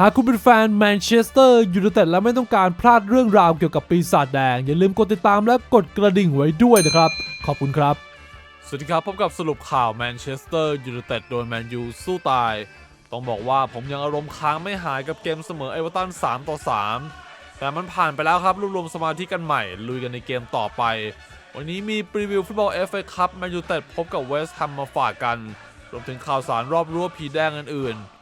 หากคุณเป็นแฟนแมนเชสเตอร์ยูไนเต็ดและไม่ต้องการพลาดเรื่องราวเกี่ยวกับปีศาจแดง อย่าลืมกดติดตามและกดกระดิ่งไว้ด้วยนะครับ ขอบคุณครับ สวัสดีครับ พบกับสรุปข่าวแมนเชสเตอร์ยูไนเต็ดโดยแมนยูสู้ตาย ต้องบอกว่าผมยังอารมณ์ค้างไม่หายกับเกมเสมอเอเวอร์ตัน3ต่อ 3 แต่มันผ่านไปแล้วครับรวบรวมสมาธิกันใหม่ ลุยกันในเกมต่อไป วันนี้มีปรีวิวฟุตบอลเอฟเอคัพแมนยูเต็ดพบกับเวสต์แฮมมาฝากกัน รวมถึงข่าวสารรอบรั้วผีแดงอื่นๆ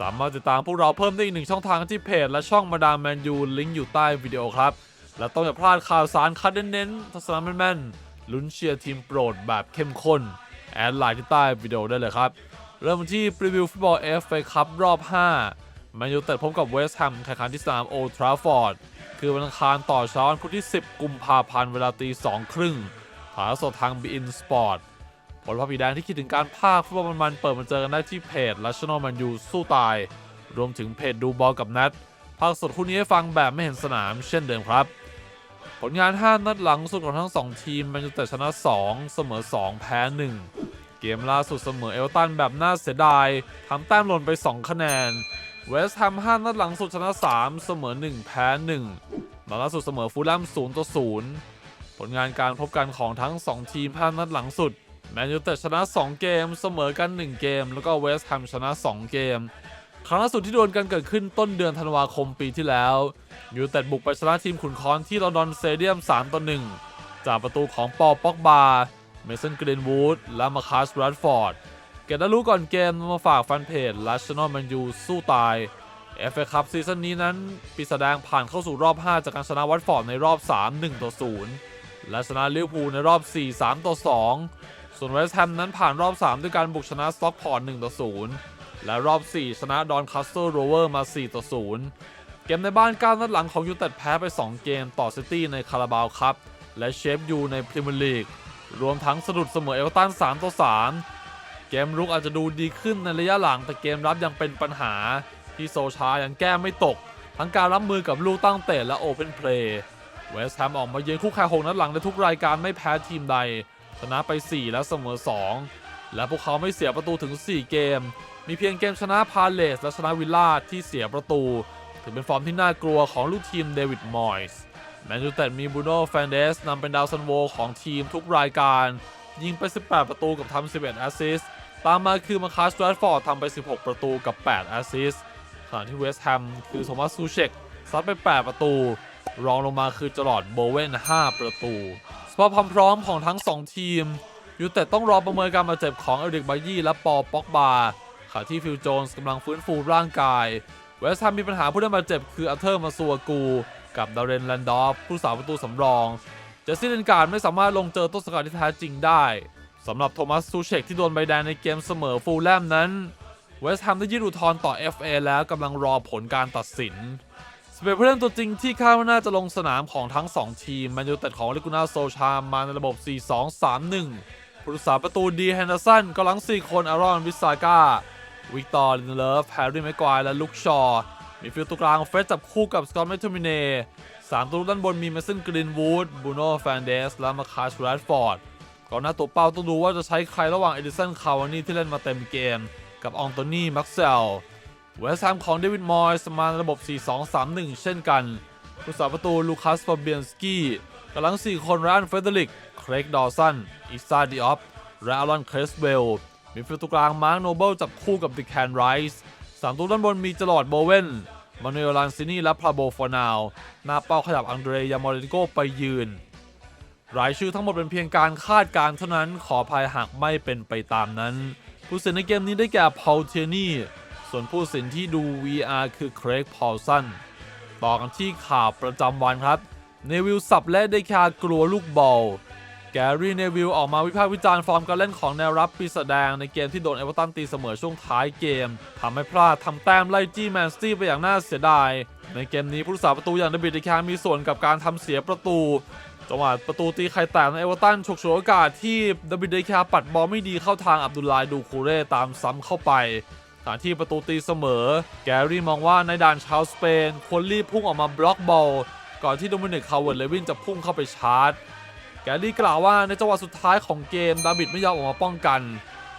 สามารถติดตามพวกเราเพิ่มได้อีกหนึ่งช่องทางที่เพจและช่องมาดามแมนยูลิงก์อยู่ใต้วิดีโอครับ และต้องอย่าพลาดข่าวสารคัดเน้นๆทัศนแม่นๆลุ้นเชียร์ทีมโปรดแบบเข้มข้น แอดไลน์ที่ใต้วิดีโอได้เลยครับ เริ่มที่พรีวิวฟุตบอลเอฟเอคัพรอบ 5 แมนยูเต็ดพบกับเวสต์แฮมแข่งขันที่สนามโอทราฟอร์ดคือวันอังคารต่อเช้าวันพุธที่ 10 กุมภาพันธ์เวลาตี2ครึ่งถ่ายสดทางบีอินสปอร์ต ผลพาพีแดงที่คิดถึงการภาคฟุตบอลมันๆเปิดมาเจอกันได้ที่เพจและช n น l แมนยูสู้ตาย รวมถึงเพจดูบอลกับนัดภาคสดคู่นี้ให้ฟังแบบไม่เห็นสนามเช่นเดิมครับ ผลงาน 5 นัดหลังสุดของทั้ง 2 ทีมแมนยูเต็ดชนะ 2 เสมอ 2 แพ้ 1 เกมล่าสุดเสมอเอลตันแบบน่าเสียดายทำแต้มหล่นไป 2 คะแนน เวสต์แฮม5นัดหลังสุดชนะ 3 เสมอ 1 แพ้1นัดล่าสุดเสมอฟูลแลม0ต่อ0ผลงานการพบกันของทั้ง 2 ทีม 5 นัดหลังสุด แมนยูเต็ดชนะ 2 เกม เสมอกัน 1 เกม แล้วก็เวสต์แฮมชนะ 2 เกม ครั้งล่าสุดที่โดนกันเกิดขึ้นต้นเดือนธันวาคมปีที่แล้วยูเต็ดบุกไปชนะทีมขุนค้อนที่ลอนดอนสเตเดียม 3 ต่อ 1 จากประตูของปอป็อกบาเมสันกรีนวูดและมาคัสแรดฟอร์ดเก็บได้รู้ก่อนเกมมาฝากแฟนเพจลัชนอลแมนยูสู้ตาย FA คัพซีซั่นนี้นั้นปีศาจแดงผ่านเข้าสู่รอบ 5 จากการชนะวัตฟอร์ดในรอบ 3 1 ต่อ 0 และชนะลิเวอร์พูลในรอบ 4 3 ต่อ 2 ส่วนเวสต์แฮมนั้นผ่านรอบ 3 ด้วยการบุกชนะสต็อกพอร์ต1ต่อ0และรอบ 4 ชนะดอนคัสเตอร์โรเวอร์มา4ต่อ0เกมในบ้าน9นัดหลังของยูเต็ดแพ้ไป 2 เกมต่อซิตี้ในคาราบาวคัพและเชฟยูในพรีเมียร์ลีก รวมทั้งสะดุดเสมอเอเวอร์ตัน3ต่อ3เกมรุกอาจจะดูดีขึ้นในระยะหลังแต่เกมรับยังเป็นปัญหา ที่โซชายังแก้ไม่ตก ทั้งการรับมือกับลูกตั้งเตะและโอเพนเพลย์เวสต์แฮมออกมาเยือนคู่แข่งหกนัดหลังในทุกรายการไม่แพ้ทีมใด ชนะไป 4 และเสมอ 2 และพวกเขาไม่เสียประตูถึง 4 เกม มีเพียงเกมชนะพาเลสและชนะวิลล่าที่เสียประตู ถือเป็นฟอร์มที่น่ากลัวของลูกทีมเดวิดมอยส์แมนยูเต็ดมีบูโน่แฟนเดสนำเป็นดาวซันโวของทีมทุกรายการ ยิงไป 18 ประตูกับทำ11แอสซิสต์ตามมาคือมาคัสแรดฟอร์ดทำไป 16 ประตูกับ 8 แอสซิสต์ขณะที่เวสต์แฮมคือโทมัสซูเชกซัดไป 8 ประตู รองลงมาคือจอร์ดโบเวน 5 ประตู ภาพความพร้อมของทั้ง 2 ทีม ยูแต่ต้องรอประเมินการบาดเจ็บของเอริกบายี่และปอป็อกบาขณะที่ฟิลโจนส์กำลังฟื้นฟูร่างกาย เวสต์แฮมมีปัญหาผู้ได้บาดเจ็บคืออัลเทอร์มาซัวกู กับดาเรนแลนดอฟผู้สาวประตูสำรอง เจสซี่เลนการ์ดไม่สามารถลงเจอต้นสกัดที่แท้จริงได้สำหรับโทมัสซูเชกที่โดนใบแดงในเกมเสมอฟูลแลมนั้นเวสต์แฮมได้ยื่นอุทธรณ์ต่อ FA แล้วกำลังรอผลการตัดสิน สเปนผู้เล่นตัวจริงที่คาดว่าน่าจะลงสนามของทั้ง 2 ทีม แมนยูเต็ดของลิกุนาโซชามาในระบบ 4-2-3-1 ผู้รักษาประตูดีแฮนเดอร์สันกำลัง 4 คนอารอนวิสซาก้า วิกตอร์ลินเลฟแฮร์รี่แม็กควายและลุคชอร์มีฟิลตัวกลางเฟสจับคู่กับสกอตต์แมทเทอร์มิเน่สามตัวด้านบนมีเมสันกรีนวูดบูโน่แฟนเดสและมาคาชแรดฟอร์ดก่อนหน้าตัวเป้าต้องดูว่าจะใช้ใครระหว่างเอดิสันคาวานี่ที่เล่นมาเต็มเกม กับอองโตนี่มักเซล เวสต์แฮมของเดวิดมอยส์มาในระบบ 4-2-3-1 เช่นกันผู้สาประตูลูคัสฟาเบียนสกี้กำลัง 4 คนรานเฟเดริก เครกดอสันอิซาดิออฟและอารอนเครสเวลมีฟิลตัวกลางมาร์กโนเบิลจับคู่กับดิแคนไรส์สามตัวด้านบนมีจลอดโบเวนมานูเอลลานซินีและพาโบฟอร์นาวหน้าเป้าขยับอังเดรยามอรินโกไปยืน รายชื่อทั้งหมดเป็นเพียงการคาดการณ์เท่านั้นขอภัยหากไม่เป็นไปตามนั้น ผู้เล่นในเกมนี้ได้แก่พอลเทนี่ ส่วนผู้สินที่ดู VR คือเครกพอลสันต่อกันที่ข่าวประจำวันครับ เนวิลสับและได้คากลัวลูกบอล แกรี่เนวิลออกมาวิพากษ์วิจารณ์ฟอร์มการเล่นของแนวรับปีศาจแดงในเกมที่โดนเอเวอร์ตันตีเสมอช่วงท้ายเกมทำให้พลาดทำแต้มไล่จี้แมนซิตี้ไปอย่างน่าเสียดาย ในเกมนี้ผู้รักษาประตูอย่างเดวิดเดคามีส่วนกับการทำเสียประตูจังหวะประตูตีไข่แตกในเอเวอร์ตันฉกฉวยโอกาสที่เดวิดเดคาปัดบอลไม่ดีเข้าทางอับดุลไลดูคูเร่ตามซ้ำเข้าไป ขณะที่ประตูตีเสมอ แกรี่มองว่าในด่านชาวสเปนควรรีบพุ่งออกมาบล็อกบอลก่อนที่โดมินิกคาร์เวิร์ดเลวินจะพุ่งเข้าไปชาร์จ แกรี่กล่าวว่าในจังหวะสุดท้ายของเกมดาวิดไม่ยอมออกมาป้องกัน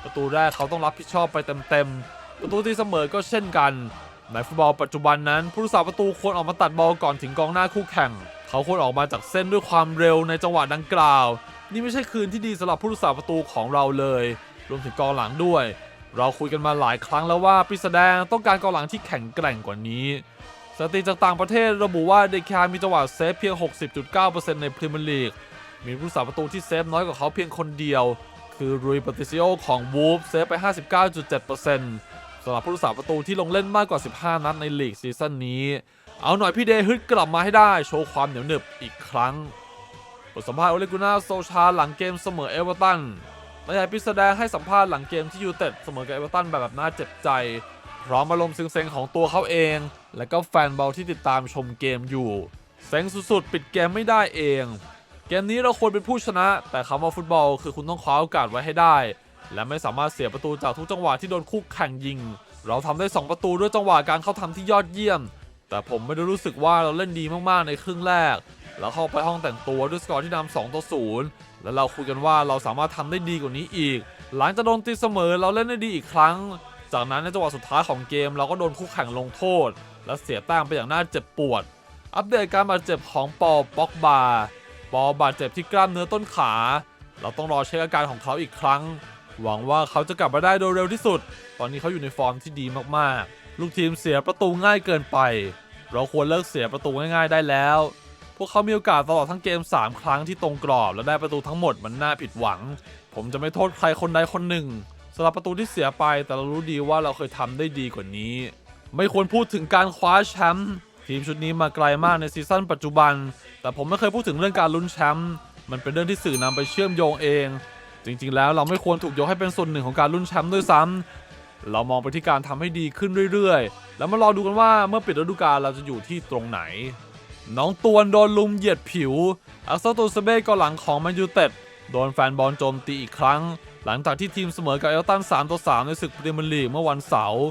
ประตูแรกเขาต้องรับผิดชอบไปเต็มๆ ประตูที่เสมอก็เช่นกัน ในฟุตบอลปัจจุบันนั้น ผู้รักษาประตูควรออกมาตัดบอลก่อนถึงกองหน้าคู่แข่ง เขาควรออกมาจากเส้นด้วยความเร็วในจังหวะดังกล่าว นี่ไม่ใช่คืนที่ดีสำหรับผู้รักษาประตูของเราเลย รวมถึงกองหลังด้วย เราคุยกันมาหลายครั้งแล้วว่าปีศแดงต้องการกองหลังที่แข็งแกร่งกว่านี้สถิติจากต่างประเทศระบุว่าเดคามีจังหวะเซฟเพียง 60.9%ในพรีเมียร์ลีก มีผู้รักษาประตูที่เซฟน้อยกว่าเขาเพียงคนเดียว คือรุยปาติซิโอของวูฟเซฟไป 59.7%สำหรับผู้รักษาประตูที่ลงเล่นมากกว่า 15 นัดในลีกซีซั่นนี้ เอาหน่อยพี่เดฮึดกลับมาให้ได้ โชว์ความเหนียวหนึบอีกครั้ง บทสัมภาษณ์โอเลกุน่าโซชาหลังเกมเสมอเอเวอร์ตัน นายพิสดงให้สัมภาษณ์หลังเกมที่ยูเต็ดเสมอกับเอเวอร์ตันแบบแบบน่าเจ็บใจ พร้อมอารมณ์เซ็งๆของตัวเขาเอง และก็แฟนบอลที่ติดตามชมเกมอยู่เซ็งสุดๆ ปิดเกมไม่ได้เอง เกมนี้เราควรเป็นผู้ชนะ แต่คำว่าฟุตบอลคือคุณต้องคว้าโอกาสไว้ให้ได้ และไม่สามารถเสียประตูจากทุกจังหวะที่โดนคู่แข่งยิง เราทำได้ 2 ประตูด้วยจังหวะการเข้าทำที่ยอดเยี่ยม แต่ผมไม่ได้รู้สึกว่าเราเล่นดีมากๆในครึ่งแรก แล้วเข้าไปห้องแต่งตัวด้วยสกอร์ที่นำ2ต่อ0แล้วเราคุยกันว่าเราสามารถทำได้ดีกว่านี้อีก หลังจากโดนตีเสมอเราเล่นได้ดีอีกครั้ง จากนั้นในจังหวะสุดท้ายของเกม เราก็โดนคู่แข่งลงโทษ และเสียแต้มไปอย่างน่าเจ็บปวด อัปเดตการบาดเจ็บของปอป็อกบา ปอบาดเจ็บที่กล้ามเนื้อต้นขา เราต้องรอเช็คอาการของเขาอีกครั้ง หวังว่าเขาจะกลับมาได้โดยเร็วที่สุด ตอนนี้เขาอยู่ในฟอร์มที่ดีมากๆ ลูกทีมเสียประตูง่ายเกินไป เราควรเลิกเสียประตูง่ายๆได้แล้ว พวกเขามีโอกาสตลอดทั้งเกม 3 ครั้งที่ตรงกรอบ และได้ประตูทั้งหมดมันน่าผิดหวัง ผมจะไม่โทษใครคนใดคนหนึ่งสำหรับประตูที่เสียไปแต่เรารู้ดีว่าเราเคยทำได้ดีกว่านี้ ไม่ควรพูดถึงการคว้าแชมป์ทีมชุดนี้มาไกลมากในซีซั่นปัจจุบัน แต่ผมไม่เคยพูดถึงเรื่องการลุ้นแชมป์มันเป็นเรื่องที่สื่อนำไปเชื่อมโยงเอง จริง ๆ แล้วเราไม่ควรถูกยกให้เป็นส่วนหนึ่งของการลุ้นแชมป์ด้วยซ้ำเรามองไปที่การทำให้ดีขึ้นเรื่อย ๆ แล้วมารอดูกันว่าเมื่อปิดฤดูกาลเราจะอยู่ที่ตรงไหน น้องตวนโดนลุมเหยียดผิว อักซาตูสเบ้ก็หลังของแมนยูเต็ด โดนแฟนบอลโจมตีอีกครั้ง หลังจากที่ทีมเสมอกับเอเวอร์ตัน3ต่อ3ในศึกพรีเมียร์ลีกเมื่อวันเสาร์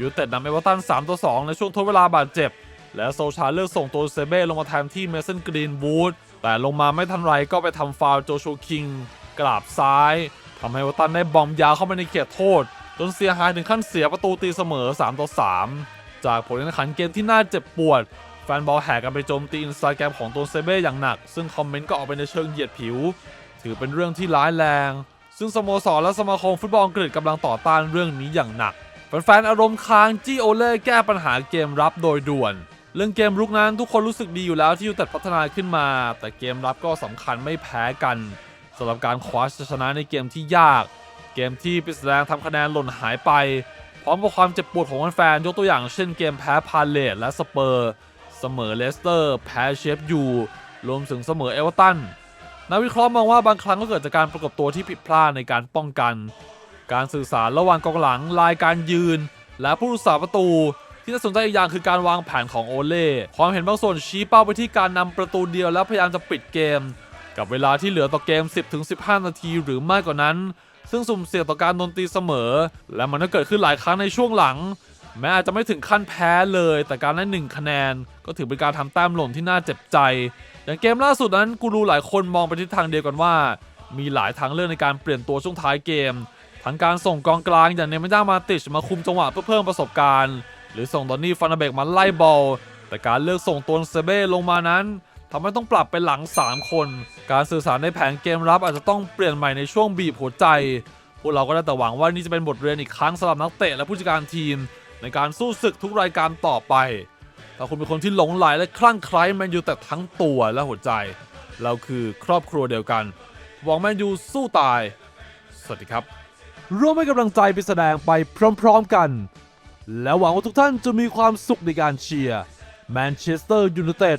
ยูเต็ดนำเอเวอร์ตัน3ต่อ2ในช่วงทดเวลาบาดเจ็บ และโซชาเลือกส่งตัวเซเบ้ลงมาแทนที่เมสันกรีนวูดแต่ลงมาไม่ทันไรก็ไปทำฟาวล์โจชูคิงกราบซ้ายทำให้เอเวอร์ตันได้บอมยาวเข้าไปในเขตโทษ จนเสียหายถึงขั้นเสียประตูตีเสมอ3ต่อ3จากผลการแข่งขันเกมที่น่าเจ็บปวด แฟนบอลแห่กันไปโจมตีอินสตาแกรมของตัวเซเบ้อย่างหนัก ซึ่งคอมเมนต์ก็ออกไปในเชิงเหยียดผิว ถือเป็นเรื่องที่ร้ายแรง ซึ่งสโมสรและสมาคมฟุตบอลอังกฤษกำลังต่อต้านเรื่องนี้อย่างหนัก แฟนๆอารมณ์ค้างจี้โอเล่แก้ปัญหาเกมรับโดยด่วน เรื่องเกมรุกนั้นทุกคนรู้สึกดีอยู่แล้วที่ยูเต็ดพัฒนาขึ้นมา แต่เกมรับก็สำคัญไม่แพ้กันสำหรับการคว้าชัยชนะในเกมที่ยาก เกมที่ปิสแดงทำคะแนนหล่นหายไป พร้อมกับความเจ็บปวดของแฟนๆยกตัวอย่างเช่นเกมแพ้พาเลตและสเปอร์ เสมอเลสเตอร์แพ้เชฟยูรวมถึงเสมอเอเวอร์ตันนักวิเคราะห์มองว่าบางครั้งก็เกิดจากการประกบตัวที่ผิดพลาดในการป้องกัน การสื่อสารระหว่างกองหลังลายการยืน และผู้รักษาประตู ที่น่าสนใจอีกอย่างคือการวางแผนของโอเล่ความเห็นบางส่วนชี้เป้าไปที่การนำประตูเดียวแล้วพยายามจะปิดเกม กับเวลาที่เหลือต่อเกม 10-15 นาทีหรือมากกว่านั้น ซึ่งสุ่มเสี่ยงต่อการโดนตีเสมอ และมันก็เกิดขึ้นหลายครั้งในช่วงหลัง แม้อาจจะไม่ถึงขั้นแพ้เลย แต่การได้หนึ่งคะแนน ก็ถือเป็นการทำแต้มหล่นที่น่าเจ็บใจ อย่างเกมล่าสุดนั้นกูรูหลายคนมองไปทิศทางเดียวกันว่า มีหลายทางเลือกในการเปลี่ยนตัวช่วงท้ายเกม ทั้งการส่งกองกลางอย่างเนมิด้ามาติชมาคุมจังหวะเพื่อเพิ่มประสบการณ์ หรือส่งดอนนี่ฟันาเบกมาไล่บอลแต่การเลือกส่งตัวเซเบ้ลงมานั้นทำให้ต้องปรับเป็นหลัง 3 คน การสื่อสารในแผนเกมรับอาจจะต้องเปลี่ยนใหม่ในช่วงบีบหัวใจ พวกเราก็ได้แต่หวังว่านี่จะเป็นบทเรียนอีกครั้งสำหรับนักเตะและผู้จัดการทีม ในการสู้ศึกทุกรายการต่อไป ถ้าคุณเป็นคนที่หลงไหลและคลั่งไคล้แมนยูแต่ทั้งตัวและหัวใจ เราคือครอบครัวเดียวกันหวังแมนยูสู้ตาย สวัสดีครับ ร่วมให้กำลังใจไปแสดงไปพร้อมๆกัน และหวังว่าทุกท่านจะมีความสุขในการเชียร์แมนเชสเตอร์ยูไนเต็ด